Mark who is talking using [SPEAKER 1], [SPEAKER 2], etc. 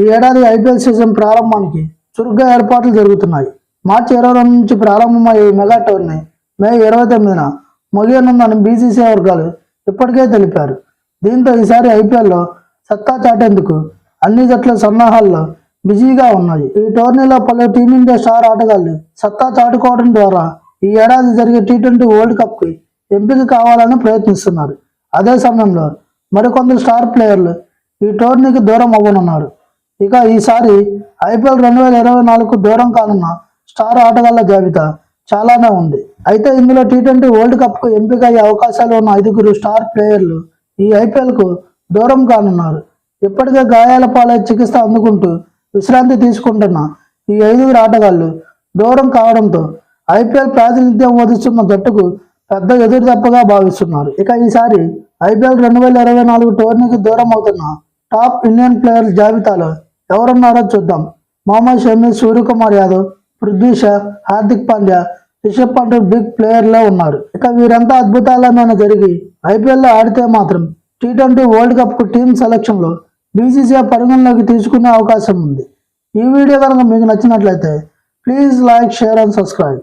[SPEAKER 1] ఈ ఏడాది IPL season ప్రారంభానికి చురుగ్గా ఏర్పాట్లు జరుగుతున్నాయి. మార్చి ఇరవై రెండు నుంచి ప్రారంభమయ్యే మెగా టోర్నీ మే ఇరవై తొమ్మిదిన ముగియనుందని బీసీసీ వర్గాలు ఇప్పటికే తెలిపారు. దీంతో ఈసారి ఐపీఎల్లో సత్తా చాటేందుకు అన్ని జట్ల సన్నాహాల్లో బిజీగా ఉన్నాయి. ఈ టోర్నీలో పలు టీమిండియా స్టార్ ఆటగాళ్ళు సత్తా చాటుకోవడం ద్వారా ఈ ఏడాది జరిగే టీ ట్వంటీ వరల్డ్ కప్కి ఎంపిక కావాలని ప్రయత్నిస్తున్నారు. అదే సమయంలో మరికొందరు స్టార్ ప్లేయర్లు ఈ టోర్నీకి దూరం అవ్వనున్నారు. ఇక ఈసారి ఐపీఎల్ రెండు వేల ఇరవై నాలుగుకు దూరం కానున్న స్టార్ ఆటగాళ్ళ జాబితా చాలానే ఉంది. అయితే ఇందులో టీ ట్వంటీ వరల్డ్ కప్కు ఎంపిక అయ్యే అవకాశాలు ఉన్న ఐదుగురు స్టార్ ప్లేయర్లు ఈ ఐపీఎల్కు దూరం కానున్నారు. ఇప్పటికే గాయాల పాలై చికిత్స అందుకుంటూ విశ్రాంతి తీసుకుంటున్న ఈ ఐదుగురు ఆటగాళ్ళు దూరం కావడంతో ఐపీఎల్ ప్రాతినిధ్యం వహిస్తున్న జట్టుకు పెద్ద ఎదురు తప్పగా భావిస్తున్నారు. ఇక ఈసారి ఐపీఎల్ రెండు వేల ఇరవై నాలుగు టోర్నీకి దూరం అవుతున్న టాప్ ఇండియన్ ప్లేయర్ల జాబితాలో ఎవరున్నారో చూద్దాం. మొహమ్మద్ షమి సూర్యకుమార్ యాదవ్ పృథ్వీ షా హార్దిక్ పాండ్యా రిషబ్ పంట్ బిగ్ ప్లేయర్లో ఉన్నారు. ఇక వీరంతా అద్భుతాలమైన జరిగి ఐపీఎల్లో ఆడితే మాత్రం టీ ట్వంటీ వరల్డ్ కప్కు టీం సెలక్షన్లో బీసీసీఐ పరిగణలోకి తీసుకునే అవకాశం ఉంది. ఈ వీడియో కనుక మీకు నచ్చినట్లయితే please like share and subscribe.